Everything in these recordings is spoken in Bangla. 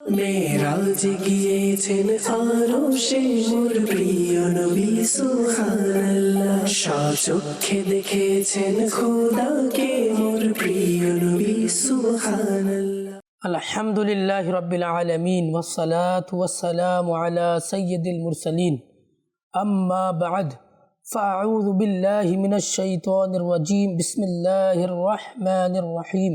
মেরাজ গিয়েছেন আরো সে মোর প্রিয় নবী সুবহানাল্লাহ সচক্ষে দেখেছেন খোদাকে মোর প্রিয় নবী সুবহানাল্লাহ الحمد لله رب العالمين والصلاة والسلام على سيد المرسلين أما بعد فأعوذ بالله من الشيطان الرجيم بسم الله الرحمن الرحيم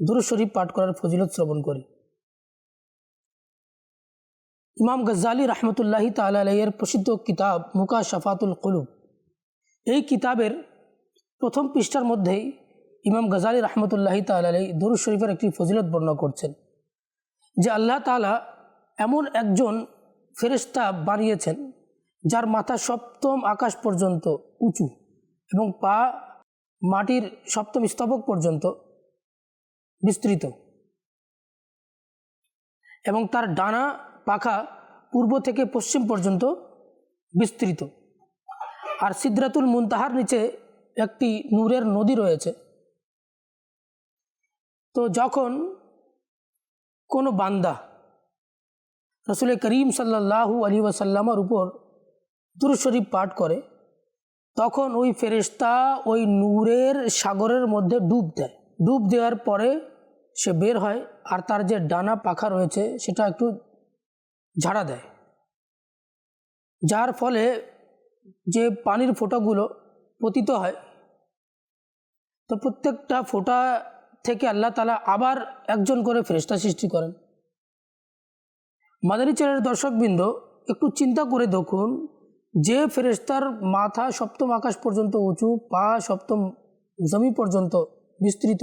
দুরুদ শরীফ পাঠ করার ফজিলত শ্রবণ করি। ইমাম গজ্জালি রহমতুল্লাহি তালের প্রসিদ্ধ কিতাব মুকা শাফাতুল কলুব। এই কিতাবের প্রথম পৃষ্ঠার মধ্যেই ইমাম গজালি রহমতুল্লাহি তালাই দরুদ শরীফের একটি ফজিলত বর্ণনা করছেন, যে আল্লাহ তালা এমন একজন ফেরেস্তা বানিয়েছেন, যার মাথা সপ্তম আকাশ পর্যন্ত উঁচু এবং পা মাটির সপ্তম স্তবক পর্যন্ত বিস্তৃত। এবং তার ডানা পাখা পূর্ব থেকে পশ্চিম পর্যন্ত বিস্তৃত। আর সিদ্রাতুল মুনতাহার নিচে একটি নূরের নদী রয়েছে। তো যখন কোনো বান্দা রসুল করিম সাল্লাহু আলী ওয়াসাল্লামার উপর দুরুশরীফ পাঠ করে, তখন ওই ফেরেশতা ওই নূরের সাগরের মধ্যে ডুব দেয়। ডুব দেওয়ার পরে সে বের হয় আর তার যে ডানা পাখা রয়েছে সেটা একটু ঝাড়া দেয়। যার ফলে যে পানির ফোঁটাগুলো পতিত হয়, তো প্রত্যেকটা ফোঁটা থেকে আল্লাহ তালা আবার একজন করে ফেরেস্তা সৃষ্টি করেন। মাদানী চ্যানেলের দর্শকবৃন্দ, একটু চিন্তা করে দেখুন যে ফেরেস্তার মাথা সপ্তম আকাশ পর্যন্ত উঁচু, পা সপ্তম জমি পর্যন্ত বিস্তৃত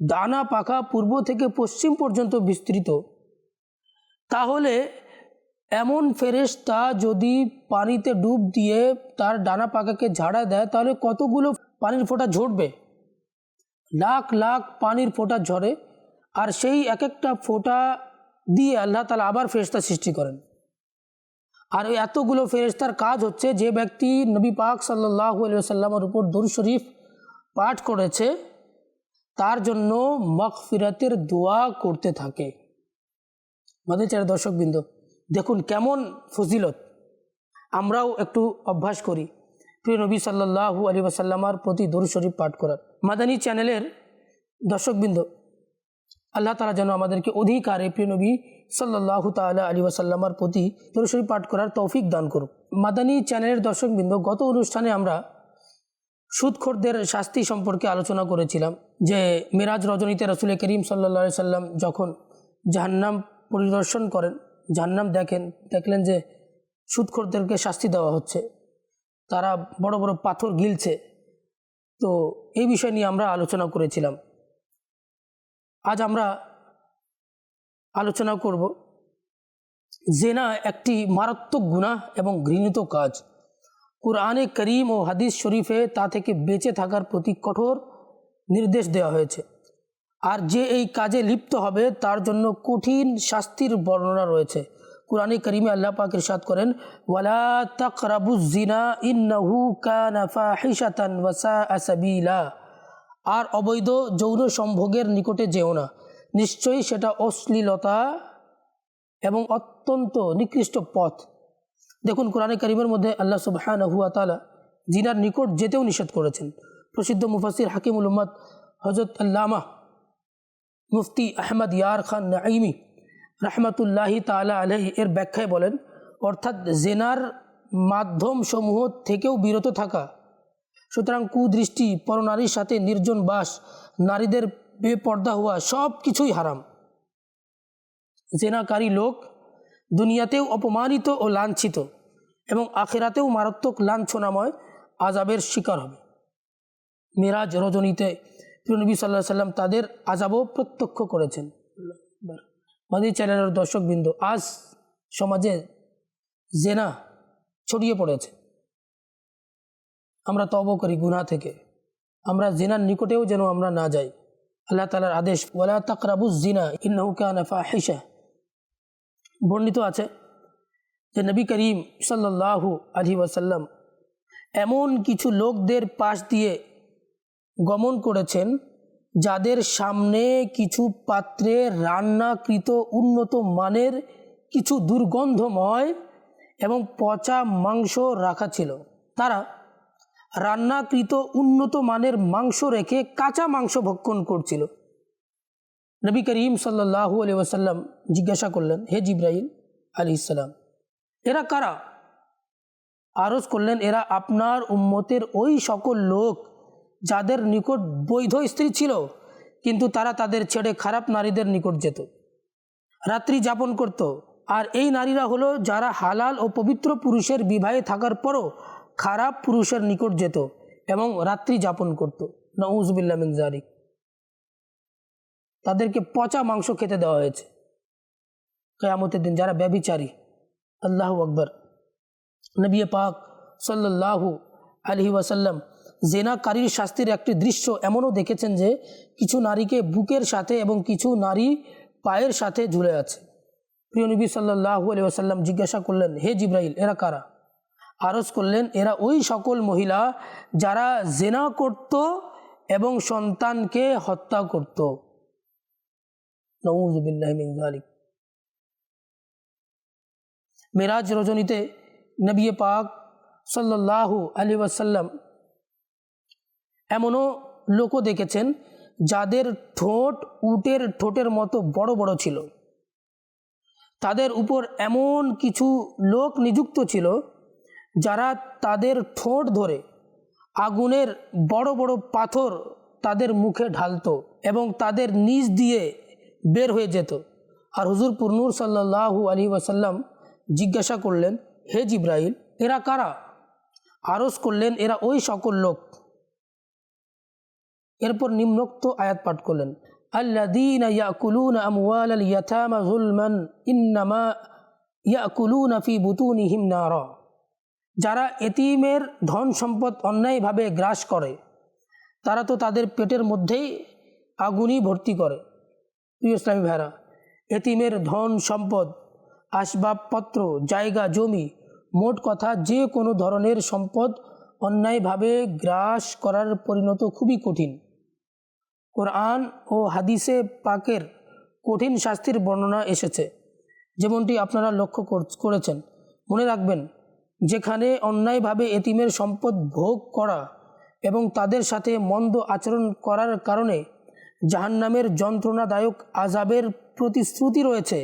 ডানা পাখা পূর্ব থেকে পশ্চিম পর্যন্ত বিস্তৃত। তাহলে এমন ফেরেস্তা যদি পানিতে ডুব দিয়ে তার ডানা পাখাকে ঝাড়া দেয়, তাহলে কতগুলো পানির ফোঁটা ঝরবে? লাখ লাখ পানির ফোঁটা ঝরে, আর সেই এক একটা ফোঁটা দিয়ে আল্লাহ তালা আবার ফেরেস্তা সৃষ্টি করেন। আর ওই এতগুলো ফেরেস্তার কাজ হচ্ছে, যে ব্যক্তি নবী পাক সাল্লাহ সাল্লামের উপর দরুদ শরীফ পাঠ করেছে তার জন্য মকফিরাতের দোয়া করতে থাকে। আমাদের চার দর্শকবৃন্দ, দেখুন কেমন ফজিলত। আমরাও একটু অভ্যাস করি। প্রিয় নবী সাল্লাহু আলী ওয়াসাল্লামার প্রতি দরুদ শরীফ পাঠ করার। মাদানী চ্যানেলের দর্শকবৃন্দ, আল্লাহ তালা যেন আমাদেরকে অধিকারে প্রিয় নবী সাল্লাহু তালা আলী ওয়াসাল্লামার প্রতি দরুদ শরীফ পাঠ করার তৌফিক দান করুক। মাদানী চ্যানেলের দর্শকবৃন্দ, গত অনুষ্ঠানে আমরা সুদখোরদের শাস্তি সম্পর্কে আলোচনা করেছিলাম, যে মিরাজ রজনীতে রসুল করিম সাল্লা সাল্লাম যখন জাহান্নাম পরিদর্শন করেন, জাহান্নাম দেখেন, দেখলেন যে সুদখোরদেরকে শাস্তি দেওয়া হচ্ছে। তারা বড় বড় পাথর গিলছে। তো এই বিষয় নিয়ে আমরা আলোচনা করেছিলাম। আজ আমরা আলোচনা করব, জেনা একটি মারাত্মক গুণা এবং ঘৃণিত কাজ। কোরআনে করিম ও হাদিস শরীফে তা থেকে বেঁচে থাকার প্রতি কঠোর নির্দেশ দেওয়া হয়েছে। আর যে এই কাজে লিপ্ত হবে, তার জন্য কঠিন শাস্তির বর্ণনা রয়েছে। কোরআনে করিমে আল্লাহ পাক ইরশাদ করেন, ওয়ালা তাকরাবুজিনা ইন্নাহু কানা ফাহিশাতান ওয়াসা সাবিলা। আর অবৈধ যৌন সম্ভোগের নিকটে যেও না। নিশ্চয়ই সেটা অশ্লীলতা এবং অত্যন্ত নিকৃষ্ট পথ। দেখুন কোরআনে করিমের মধ্যে আল্লাহ সুবহান হুয়া তালা জিনার নিকট যেতেও নিষেধ করেছেন। প্রসিদ্ধ মুফাসির হাকিমুল উম্মদ হজরত আল্লামা মুফতি আহমদ ইয়ার খান নাইমি রহমতুল্লাহি তালা আলহি এর ব্যাখ্যায় বলেন, অর্থাৎ জেনার মাধ্যম সমূহ থেকেও বিরত থাকা, সুতরাং কুদৃষ্টি, পরনারীর সাথে নির্জন বাস, নারীদের বেপর্দা হওয়া সব কিছুই হারাম। জেনাকারী লোক দুনিয়াতেও অপমানিত ও লাঞ্ছিত এবং আখেরাতেও মারাত্মক লাঞ্ছনাময় আজাবের শিকার হবে। মিরাজ রজনীতে নবী সাল্লাহ সাল্লাম তাদের আজাবও প্রত্যক্ষ করেছেন। মাদি চ্যানেলের দর্শকবৃন্দ, আজ সমাজে জেনা ছড়িয়ে পড়েছে। আমরা তব করি গুনাহ থেকে। আমরা জেনার নিকটেও যেন আমরা না যাই। আল্লাহ তালার আদেশ, ওয়ালা তাকরাবুজ জিনা, ইন্নাহু কানা ফাহিশা বর্ণিত আছে যে নবী করিম সাল্লাল্লাহু আলহি ওয়াসাল্লাম এমন কিছু লোকদের পাশ দিয়ে গমন করেছেন যাদের সামনে কিছু পাত্রে রান্নাকৃত উন্নত মানের কিছু দুর্গন্ধময় এবং পচা মাংস রাখা ছিল। তারা রান্নাকৃত উন্নত মানের মাংস রেখে কাঁচা মাংস ভক্ষণ করছিল। নবী করিম সাল্লাহু আলি ওসাল্লাম জিজ্ঞাসা করলেন, হে জিব্রাহিম আলি ইসাল্লাম এরা কারা? আরজ করলেন, এরা আপনার উম্মতের ওই সকল লোক যাদের নিকট বৈধ স্ত্রী ছিল, কিন্তু তারা তাদের ছেড়ে খারাপ নারীদের নিকট যেত। রাত্রি যাপন করত, আর এই নারীরা হলো যারা হালাল ও পবিত্র পুরুষের বিবাহে থাকার পরও খারাপ পুরুষের নিকট যেত এবং রাত্রি যাপন করত। নউজবিল্লা মিন জারিক তাদেরকে পচা মাংস খেতে দেওয়া হয়েছে। কেয়ামতের দিন যারা ব্যবিচারী, আল্লাহ আকবর। নবী পাক সাল্লাহু আলহি ওয়াসাল্লাম জেনাকারীর শাস্তির একটি দৃশ্য এমনও দেখেছেন যে কিছু নারীকে বুকের সাথে এবং কিছু নারী পায়ের সাথে ঝুলে আছে। প্রিয় নবী সাল্লাহু আলি ওয়াসাল্লাম জিজ্ঞাসা করলেন, হে জিব্রাইল, এরা কারা? আরজ করলেন, এরা ওই সকল মহিলা যারা জেনা করত এবং সন্তানকে হত্যা করত। নউজবিল্লাহিক মেরাজ রজনীতে নবী পাক সাল্লাহু আলী ওয়াসাল্লাম এমনও লোকও দেখেছেন যাদের ঠোঁট উটের ঠোঁটের মতো বড় বড় ছিল তাদের উপর এমন কিছু লোক নিযুক্ত ছিল যারা তাদের ঠোঁট ধরে আগুনের বড় বড় পাথর তাদের মুখে ঢালতো এবং তাদের নিজ দিয়ে বের হয়ে যেত। আর হুজুর পুরনুর সাল্লাহু আলী ওয়াসাল্লাম জিজ্ঞাসা করলেন, হে জিব্রাইল, এরা কারা? আরজ করলেন, এরা ওই সকল লোক। এরপর নিম্নোক্ত আয়াত পাঠ করলেন যারা এতিমের ধন সম্পদ অন্যায়ভাবে গ্রাস করে, তারা তো তাদের পেটের মধ্যেই আগুনই ভর্তি করে। প্রিয় ইসলামী ভাইরা এতিমের ধন সম্পদ, আসবাবপত্র, জায়গা, জমি, মোট কথা যে কোনো ধরনের সম্পদ অন্যায়ভাবে গ্রাস করার পরিণত খুবই কঠিন। কোরআন ও হাদিসে পাকের কঠিন শাস্তির বর্ণনা এসেছে। যেমনটি আপনারা লক্ষ্য করেছেন। মনে রাখবেন, যেখানে অন্যায়ভাবে এতিমের সম্পদ ভোগ করা এবং তাদের সাথে মন্দ আচরণ করার কারণে জাহান্নামের যন্ত্রণাদায়ক আজাবের প্রতিশ্রুতি রয়েছে।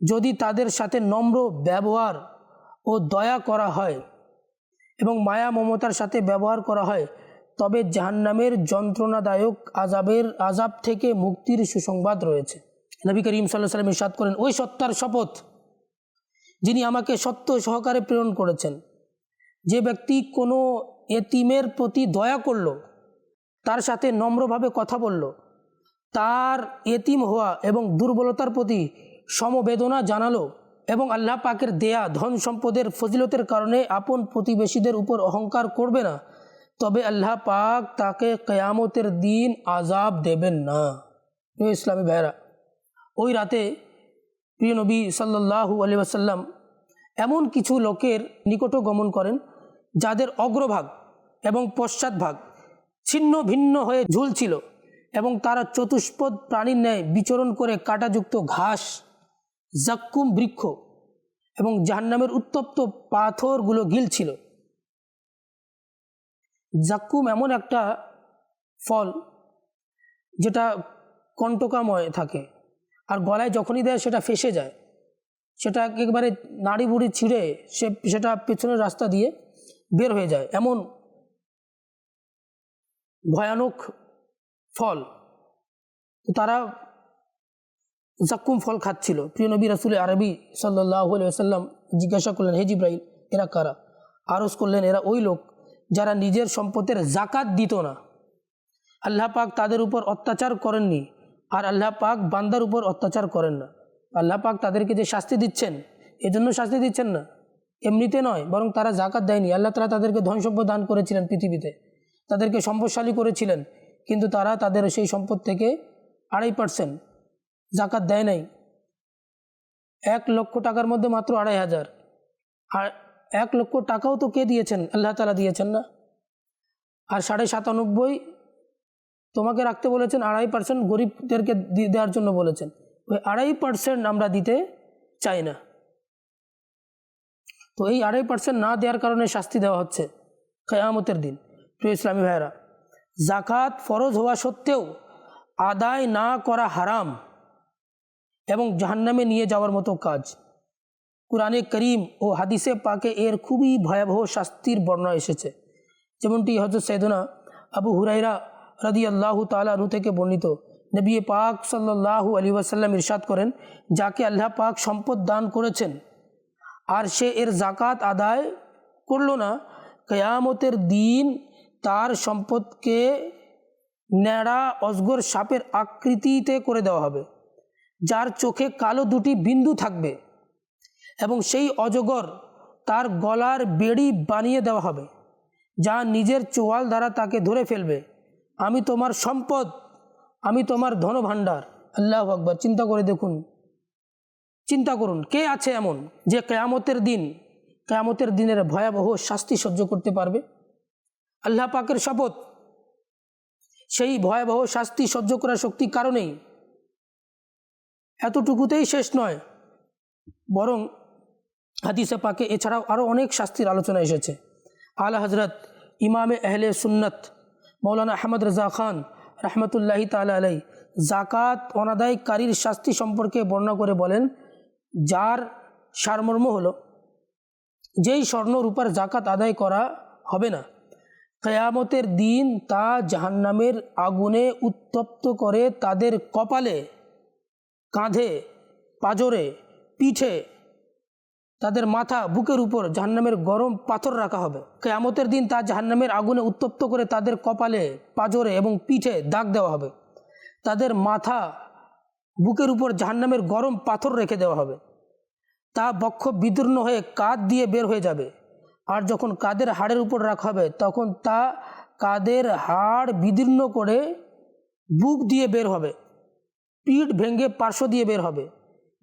যদি তাদের সাথে নম্র ব্যবহার ও দয়া করা হয় এবং মায়া মমতার সাথে ব্যবহার করা হয়, তবে জাহান্নামের যন্ত্রণাদায়ক আজাবের আজাব থেকে মুক্তির সুসংবাদ রয়েছে। নবী করিম সাল্লাহ সাল্লাম ইসাদ করেন, ওই সত্তার শপথ যিনি আমাকে সত্য সহকারে প্রেরণ করেছেন, যে ব্যক্তি কোনো এতিমের প্রতি দয়া করল তার সাথে নম্রভাবে কথা বলল। তার এতিম হওয়া এবং দুর্বলতার প্রতি সমবেদনা জানালো এবং আল্লাহ পাকের দেয়া ধন সম্পদের ফজিলতের কারণে আপন প্রতিবেশীদের উপর অহংকার করবে না। তবে আল্লাহ পাক তাকে কেয়ামতের দিন আজাব দেবেন না। প্রিয় ইসলামী ভাইরা ওই রাতে প্রিয় নবী সাল্লাহু আলি আসাল্লাম এমন কিছু লোকের নিকটও গমন করেন যাদের অগ্রভাগ এবং পশ্চাৎভাগ ছিন্ন ভিন্ন হয়ে ঝুলছিল এবং তারা চতুষ্পদ প্রাণীর ন্যায় বিচরণ করে কাঁটাযুক্ত ঘাস, জাক্কুম বৃক্ষ এবং জাহান্নামের উত্তপ্ত পাথরগুলো গিলছিল। জাক্কুম এমন একটা ফল যেটা কণ্টকাময় থাকে আর গলায় যখনই দেয় সেটা ফেসে যায়। সেটা একেবারে নাড়ি বুড়ি ছিঁড়ে সে, সেটা পেছনের রাস্তা দিয়ে বের হয়ে যায়। এমন ভয়ানক ফল। তারা জাক্কুম ফল খাচ্ছিল। প্রিয় নবী রাসুল আরবি সাল্লাহ সাল্লাম জিজ্ঞাসা করলেন, হে জিব্রাইল, এরা কারা? আরজ করলেন, এরা ওই লোক যারা নিজের সম্পদের জাকাত দিত না। আল্লাহ পাক তাদের উপর অত্যাচার করেননি আর আল্লাহ পাক বান্দার উপর অত্যাচার করেন না। আল্লাহ পাক তাদেরকে যে শাস্তি দিচ্ছেন, এজন্য শাস্তি দিচ্ছেন না। এমনিতে নয়, বরং তারা জাকাত দেয়নি। আল্লাহ তালা তাদেরকে ধন সম্পদ দান করেছিলেন পৃথিবীতে। তাদেরকে সম্পদশালী করেছিলেন, কিন্তু তারা তাদের সেই সম্পদ থেকে আড়াই পার্সেন্ট জাকাত দেয় নাই। এক লক্ষ টাকার মধ্যে মাত্র আড়াই হাজার। আর এক লক্ষ টাকাও তো কে দিয়েছেন? আল্লাহ তালা দিয়েছেন না। আর সাড়ে সাতানব্বই তোমাকে রাখতে বলেছেন, আড়াই পার্সেন্ট গরিবদেরকে দেওয়ার জন্য বলেছেন। ওই আড়াই পার্সেন্ট আমরা দিতে চাই না। তো এই আড়াই পার্সেন্ট না দেওয়ার কারণে শাস্তি দেওয়া হচ্ছে। কেয়ামতের দিন। প্রিয় ইসলামী ভাইয়েরা জাকাত ফরজ হওয়া সত্ত্বেও আদায় না করা হারাম এবং জাহান্নামে নিয়ে যাওয়ার মতো কাজ। কোরআনে করিম ও হাদিসে পাকে এর খুবই ভয়াবহ শাস্তির বর্ণনা এসেছে। যেমনটি হজরত সৈদনা আবু হুরাইরা রাদি আল্লাহ তালু থেকে বর্ণিত। নবী পাক সাল্লাহ আলী ওয়াসাল্লাম ইরশাদ করেন, যাকে আল্লাহ পাক সম্পদ দান করেছেন, আর সে এর জাকাত আদায় করল না। কেয়ামতের দিন তার সম্পদকে ন্যাড়া অজগর সাপের আকৃতিতে করে দেওয়া হবে। যার চোখে কালো দুটি বিন্দু থাকবে এবং সেই অজগর তার গলার বেড়ি বানিয়ে দেওয়া হবে, যা নিজের চোয়াল দ্বারা তাকে ধরে ফেলবে। আমি তোমার সম্পদ, আমি তোমার ধনভাণ্ডার। আল্লাহ আকবর, চিন্তা করে দেখুন। চিন্তা করুন, কে আছে এমন যে কেয়ামতের দিন, কেয়ামতের দিনের ভয়াবহ শাস্তি সহ্য করতে পারবে? আল্লাহ পাকের শপথ। সেই ভয়াবহ শাস্তি সহ্য করার শক্তি কারণেই। এতটুকুতেই শেষ নয়। বরং হাদিসে পাকে এছাড়াও আরও অনেক শাস্তির আলোচনা এসেছে। আলা হজরত ইমামে আহলে সুন্নত মৌলানা আহমদ রাজা খান রহমতুল্লাহি তালা আলাই জাকাত অনাদায়কারীর শাস্তি সম্পর্কে বর্ণনা করে বলেন, যার সারমর্ম হলো, যেই স্বর্ণ রূপার জাকাত আদায় করা হবে না কেয়ামতের দিন তা জাহান্নামের আগুনে উত্তপ্ত করে তাদের কপালে, কাঁধে, পাজরে, পিঠে, তাদের মাথা, বুকের উপর জাহান্নামের গরম পাথর রাখা হবে। কেয়ামতের দিন তা জাহান্নামের আগুনে উত্তপ্ত করে তাদের কপালে, পাজরে এবং পিঠে দাগ দেওয়া হবে। তাদের মাথা, বুকের উপর জাহান্নামের গরম পাথর রেখে দেওয়া হবে। তা বক্ষ বিদীর্ণ হয়ে কাঁধ দিয়ে বের হয়ে যাবে। আর যখন কাদের হাড়ের উপর রাখা হবে, তখন তা কাদের হাড় বিদীর্ণ করে বুক দিয়ে বের হবে, পিঠ ভেঙে পার্শ্ব দিয়ে বের হবে।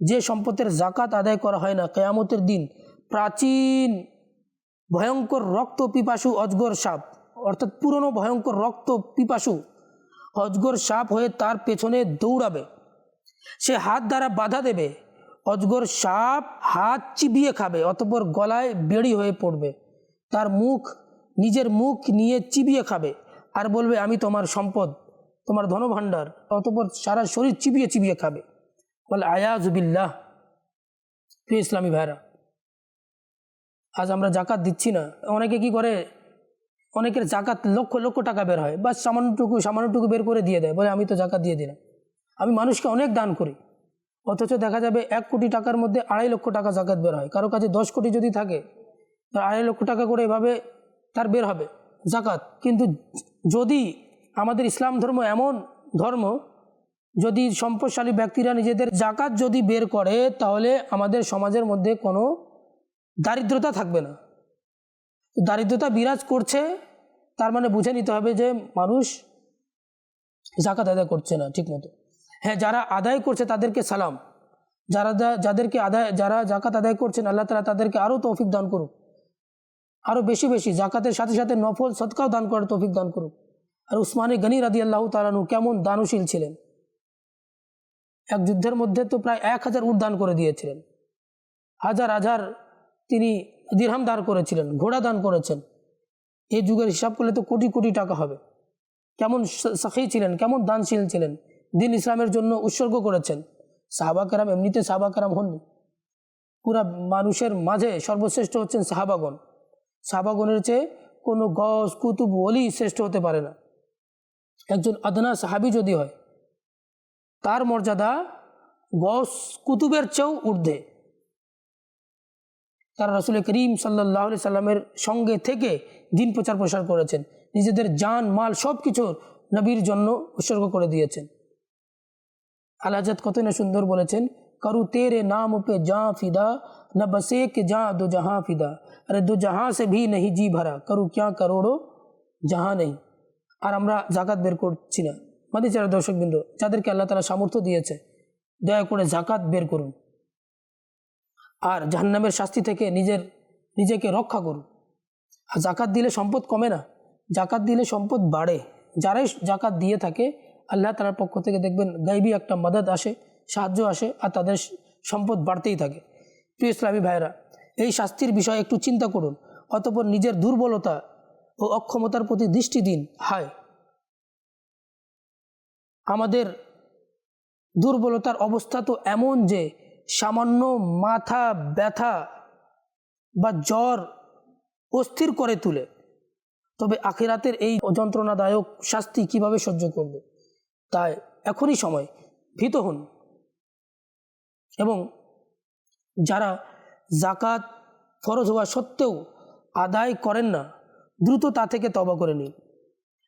যে সম্পদের জাকাত আদায় করা হয় না, কেয়ামতের দিন প্রাচীন ভয়ঙ্কর রক্ত পিপাসু অজগর সাপ, অর্থাৎ পুরনো ভয়ঙ্কর রক্ত পিপাসু অজগর সাপ হয়ে তার পেছনে দৌড়াবে। সে হাত দ্বারা বাধা দেবে। অজগর সাপ হাত চিবিয়ে খাবে, অতপর গলায় বেড়ি হয়ে পড়বে। তার মুখ, নিজের মুখ নিয়ে চিবিয়ে খাবে আর বলবে, আমি তোমার সম্পদ, তোমার ধনভাণ্ডার। অতপর সারা শরীর চিবিয়ে চিবিয়ে খাবে। বলে আয়াজবিল্লাহ প্রিয় ইসলামী ভাইরা আজ আমরা জাকাত দিচ্ছি না। অনেকে কি করে? অনেকের জাকাত লক্ষ লক্ষ টাকা বের হয়। বা সামান্যটুকু সামান্যটুকু বের করে দিয়ে দেয়। বলে, আমি তো জাকাত দিয়ে দিলাম। আমি মানুষকে অনেক দান করি। অথচ দেখা যাবে এক কোটি টাকার মধ্যে আড়াই লক্ষ টাকা জাকাত বের হয়। কারও কাছে দশ কোটি যদি থাকে তার আড়াই লক্ষ টাকা করে এভাবে তার বের হবে, জাকাত। কিন্তু যদি আমাদের ইসলাম ধর্ম এমন ধর্ম, যদি সম্পদশালী ব্যক্তিরা নিজেদের জাকাত যদি বের করে, তাহলে আমাদের সমাজের মধ্যে কোনো দারিদ্রতা থাকবে না। দারিদ্রতা বিরাজ করছে, তার মানে বুঝে নিতে হবে যে মানুষ জাকাত আদায় করছে না ঠিকমতো। হ্যাঁ যারা আদায় করছে তাদেরকে সালাম। যারা যাদেরকে আদায়, যারা জাকাত আদায় করছেন, আল্লাহ তালা তাদেরকে আরও তৌফিক দান করুক। আরও বেশি বেশি জাকাতের সাথে সাথে নফল সৎকাও দান করার তৌফিক দান করুক। আর উসমানে গনি রাদি আল্লাহ তালানু কেমন দানশীল ছিলেন। এক যুদ্ধের মধ্যে তো প্রায় এক হাজার উট দান করে দিয়েছিলেন। হাজার হাজার তিনি দিরহাম দান করেছিলেন, ঘোড়া দান করেছেন। এই যুগের হিসাব করলে তো কোটি কোটি টাকা হবে। কেমন সাখী ছিলেন, কেমন দানশীল ছিলেন। দিন ইসলামের জন্য উৎসর্গ করেছেন। সাহাবা কারাম এমনিতে সাহাবা কারাম হননি। পুরা মানুষের মাঝে সর্বশ্রেষ্ঠ হচ্ছেন সাহাবাগণ। সাহাবাগণের চেয়ে কোনো গস কুতুব, ওলি শ্রেষ্ঠ হতে পারে না। একজন আদনা সাহাবি যদি হয়, তার মর্যাদা গস কুতুবের চেয়েও ঊর্ধ্বে। তারা রসুল করিম সাল্লাহ সাল্লামের সঙ্গে থেকে দিন প্রচার প্রসার করেছেন। নিজেদের জান, মাল সব কিছু নবীর জন্য উৎসর্গ করে দিয়েছেন। আলাজাত কত না সুন্দর বলেছেন, কারু তেরে নাম পে যা ফিদা, না বসে কে যা দো জাহাঁ ফিদা। আরে দু জাহাঁ সে ভি নাহি জি ভরা, করু ক্যা করোড়ো জাহা নেই? আর আমরা জাকাত বের করছি না। মানে যারা দর্শকবৃন্দ যাদেরকে আল্লাহ তালা সামর্থ্য দিয়েছে, দয়া করে জাকাত বের করুন। আর জাহান্নামের শাস্তি থেকে নিজের, নিজেকে রক্ষা করুন। আর জাকাত দিলে সম্পদ কমে না। জাকাত দিলে সম্পদ বাড়ে। যারাই জাকাত দিয়ে থাকে আল্লাহ তালার পক্ষ থেকে দেখবেন গাইবি একটা মদত আসে, সাহায্য আসে আর তাদের সম্পদ বাড়তেই থাকে। প্রিয় ইসলামী ভাইরা এই শাস্তির বিষয়ে একটু চিন্তা করুন। অতপর নিজের দুর্বলতা ও অক্ষমতার প্রতি দৃষ্টি দিন। হায়! আমাদের দুর্বলতার অবস্থা তো এমন যে সামান্য মাথা ব্যথা বা জ্বর অস্থির করে তুলে। তবে আখিরাতের এই যন্ত্রণাদায়ক শাস্তি কীভাবে সহ্য করবে? তাই এখনই সময়, ভীত হন। এবং যারা জাকাত ফরজ হওয়া সত্ত্বেও আদায় করেন না, দ্রুত তা থেকে তবা করে নিন।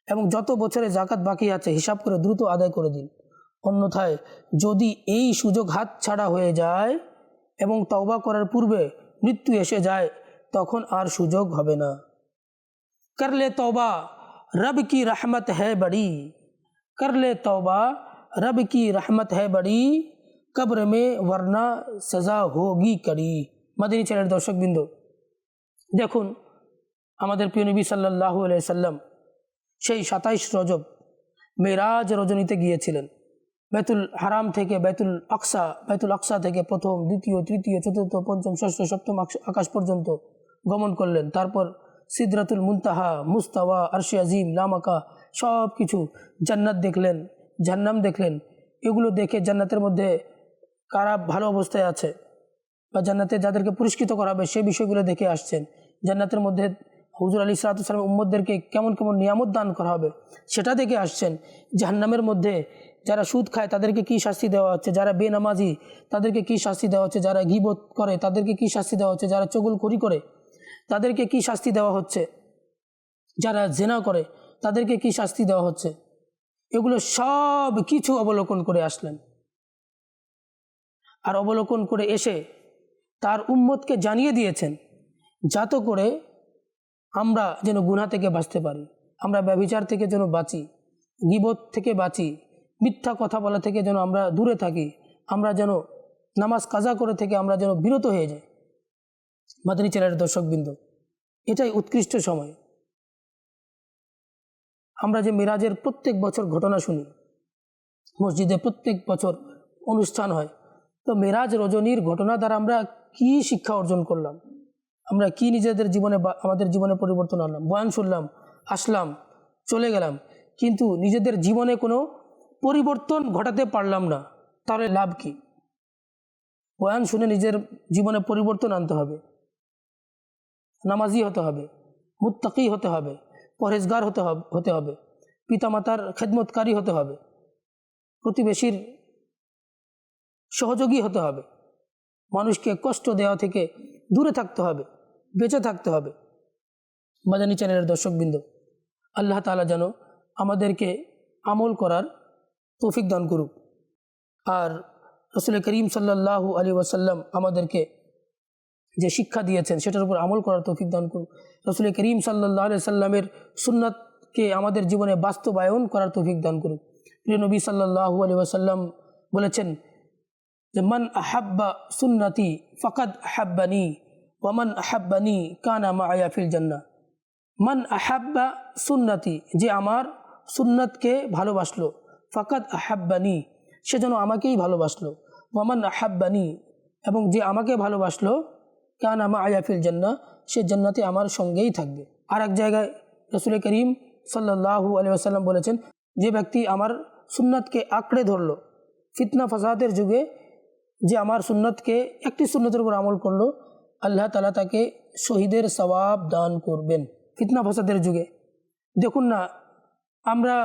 এবং যত বছরে জাকাত বাকি আছে, হিসাব করে দ্রুত আদায় করে দিন। অন্যথায় যদি এই সুযোগ হাত ছাড়া হয়ে যায় এবং তওবা করার পূর্বে মৃত্যু এসে যায়, তখন আর সুযোগ হবে না। করলে তওবা, রব কি রহমত হ্যাঁ বড়ি? कर ले तौबा रब की रहमत है बड़ी कब्र में वरना सज़ा होगी कड़ी মাদিনী চ্যানেলের দর্শকবৃন্দ দেখুন আমাদের প্রিয় নবী সাল্লাহ সাল্লাম সেই সাতাইশ রজব মেরাজ রজনীতে গিয়েছিলেন বেতুল হারাম থেকে বেতুল আকসা বেতুল আকসা থেকে প্রথম দ্বিতীয় তৃতীয় চতুর্থ পঞ্চম ষষ্ঠ সপ্তম আকাশ- আকাশ পর্যন্ত গমন করলেন তারপর সিদরাতুল মুনতাহা, মুস্তাওয়া, আরশি আজিম, লামাকা সব কিছু জান্নাত দেখলেন জান্নাম দেখলেন। এগুলো দেখে জান্নাতের মধ্যে কারা ভালো অবস্থায় আছে বা জান্নাতে যাদেরকে পুরস্কৃত করা হবে সেই বিষয়গুলো দেখে আসছেন। জান্নাতের মধ্যে হুজুর আলী সালাতাম উম্মদদেরকে কেমন কেমন নিয়ামত দান করা হবে, সেটা দেখে আসছেন। জাহান্নামের মধ্যে যারা সুদ খায়, তাদেরকে কি শাস্তি দেওয়া হচ্ছে? যারা বেনামাজি, তাদেরকে কি শাস্তি দেওয়া হচ্ছে? যারা গিবত করে, তাদেরকে কি শাস্তি দেওয়া হচ্ছে? যারা চগুলখড়ি করে তাদেরকে কি শাস্তি দেওয়া হচ্ছে? যারা জেনা করে, তাদেরকে কি শাস্তি দেওয়া হচ্ছে? এগুলো সব কিছু অবলোকন করে আসলেন। আর অবলোকন করে এসে তার উম্মতকে জানিয়ে দিয়েছেন, যাতে করে আমরা যেন গুনাহ থেকে বাঁচতে পারি, আমরা ব্যভিচার থেকে যেন বাঁচি, গিবত থেকে বাঁচি, মিথ্যা কথা বলা থেকে যেন আমরা দূরে থাকি, আমরা যেন নামাজ কাজা করে থেকে আমরা যেন বিরত হয়ে যাই। মাদানী চ্যানেলের দর্শকবৃন্দ, এটাই উৎকৃষ্ট সময়। আমরা যে মিরাজের প্রত্যেক বছর ঘটনা শুনি, মসজিদে প্রত্যেক বছর অনুষ্ঠান হয়, তো মেরাজ রজনীর ঘটনা দ্বারা আমরা কি শিক্ষা অর্জন করলাম? আমরা কি নিজেদের জীবনে আমাদের জীবনে পরিবর্তন আনলাম? বয়ান শুনলাম, আসলাম, চলে গেলাম, কিন্তু নিজেদের জীবনে কোনো পরিবর্তন ঘটাতে পারলাম না, তাহলে লাভ কি? বয়ান শুনে নিজের জীবনে পরিবর্তন আনতে হবে। নামাজি হতে হবে, মুত্তাকি হতে হবে পরেজগার হতে হবে হতে হবে, পিতামাতার খেদমতকারী হতে হবে, প্রতিবেশীর সহযোগী হতে হবে, মানুষকে কষ্ট দেওয়া থেকে দূরে থাকতে হবে, বেঁচে থাকতে হবে। মাদানী চ্যানেলের দর্শকবৃন্দ, আল্লাহ তালা যেন আমাদেরকে আমল করার তৌফিক দান করুক। আর রসুল করিম সাল্লাল্লাহু আলী ওয়াসাল্লাম আমাদেরকে যে শিক্ষা দিয়েছেন, সেটার উপর আমল করার তৌফিক দান করুক রসুল করিম সাল্লাহ সাল্লামের সুন্নাতকে আমাদের জীবনে বাস্তবায়ন করার তৌফিক দান করুক প্রিয় নবী সাল্লাহু আলী বলেছেন যে, মান আহাব্বা সুন্নতি ফকাদ আহাব্বানি ওয়ামান আহাব্বানি কানা মায়া ফিল জান্না মান আহাব্বা সুন্নতি, যে আমার সুন্নতকে ভালোবাসলো, ফাকাদ আহাব্বানি, সে যেন আমাকেই ভালোবাসলো। ওয়ামান আহাব্বানি, এবং যে আমাকে ভালোবাসলো কান আমা আয়াফিল জান্না সে জান্নাতে আমার সঙ্গেই থাকবে। আর এক জায়গায় রসুল করিম সাল্লাহু আলি আসাল্লাম বলেছেন, যে ব্যক্তি আমার সুন্নতকে আঁকড়ে ধরলো, ফিতনা ফসাদের যুগে যে আমার সুন্নতকে একটি সুন্নতের উপর আমল করল, আল্লাহ তালা তাকে শহীদের সওয়াব দান করবেন ফিতনা ফসাদের যুগে। দেখুন না, আমরা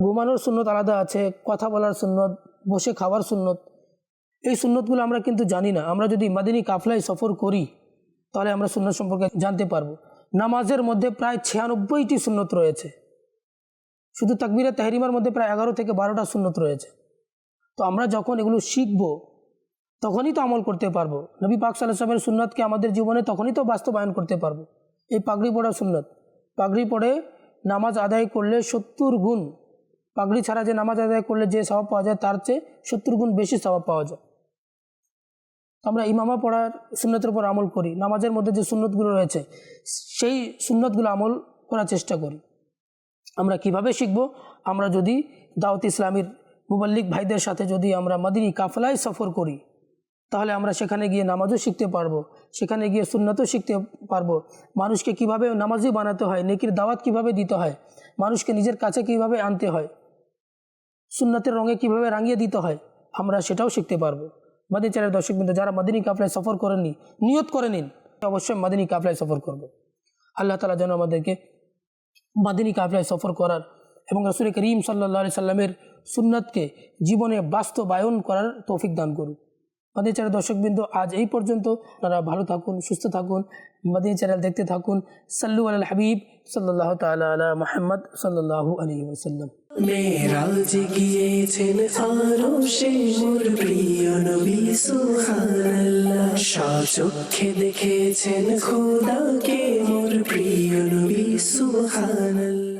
ঘুমানোর সুন্নত আলাদা আছে, কথা বলার সুন্নত, বসে খাওয়ার সুন্নত এই সুন্নতগুলো আমরা কিন্তু জানি না। আমরা যদি মাদিনী কাফলায় সফর করি, তাহলে আমরা সুন্নত সম্পর্কে জানতে পারব। নামাজের মধ্যে প্রায় ছিয়ানব্বইটি সুন্নত রয়েছে। শুধু তাকবিরা তাহরিমার মধ্যে প্রায় এগারো থেকে বারোটা সুন্নত রয়েছে। তো আমরা যখন এগুলো শিখব, তখনই তো আমল করতে পারব। নবী পাক সাল্লাহ সাল্লামের সুন্নতকে আমাদের জীবনে তখনই তো বাস্তবায়ন করতে পারব। এই পাগড়ি পড়া সুন্নত। পাগড়ি পড়ে নামাজ আদায় করলে সত্তর গুণ, পাগড়ি ছাড়া যে নামাজ আদায় করলে যে স্বভাব পাওয়া যায়, তার চেয়ে সত্তর গুণ বেশি স্বভাব পাওয়া যায়। আমরা ইমামা পড়ার সুন্নতের উপর আমল করি, নামাজের মধ্যে যে সুন্নতগুলো রয়েছে, সেই সুন্নতগুলো আমল করার চেষ্টা করি। আমরা কীভাবে শিখব? আমরা যদি দাওয়াত ইসলামীর মুবাল্লিক ভাইদের সাথে যদি আমরা মাদিনী কাফলায় সফর করি, তাহলে আমরা সেখানে গিয়ে নামাজও শিখতে পারব, সেখানে গিয়ে সুন্নতও শিখতে পারব। মানুষকে কীভাবে নামাজি বানাতে হয়, নেকির দাওয়াত কীভাবে দিতে হয়, মানুষকে নিজের কাছে কীভাবে আনতে হয়, সুন্নতের রঙে কীভাবে রাঙিয়ে দিতে হয়, আমরা সেটাও শিখতে পারব। মাদিনী দর্শক বিন্দু, যারা মাদিনী কাফলায় সফর করেননি, নিয়ত করে নিন, অবশ্যই মাদিনী কাফলায় সফর করব। আল্লাহ তালা যেন আমাদেরকে মাদিনী কাফলায় সফর করার এবং রসুল করিম সাল্লা সাল্লামের সুন্নাতকে জীবনে বাস্তবায়ন করার তৌফিক দান করুন মাদিনী চ্যানেল দর্শকবৃন্দ, আজ এই পর্যন্ত। আপনারা ভালো থাকুন, সুস্থ থাকুন মাদিনী চ্যানেল দেখতে থাকুন। সাল্লু আল হাবিব সাল্লাহ তালা আলা মাহমদ সাল্লাহ আলী ওসাল্লাম মেরাজ গিয়েছেন আরও সে মোর প্রিয় নবী সুবহানাল্লাহ। চক্ষে দেখেছেন খোদাকে মোর প্রিয় নবী সুবহানাল্লাহ।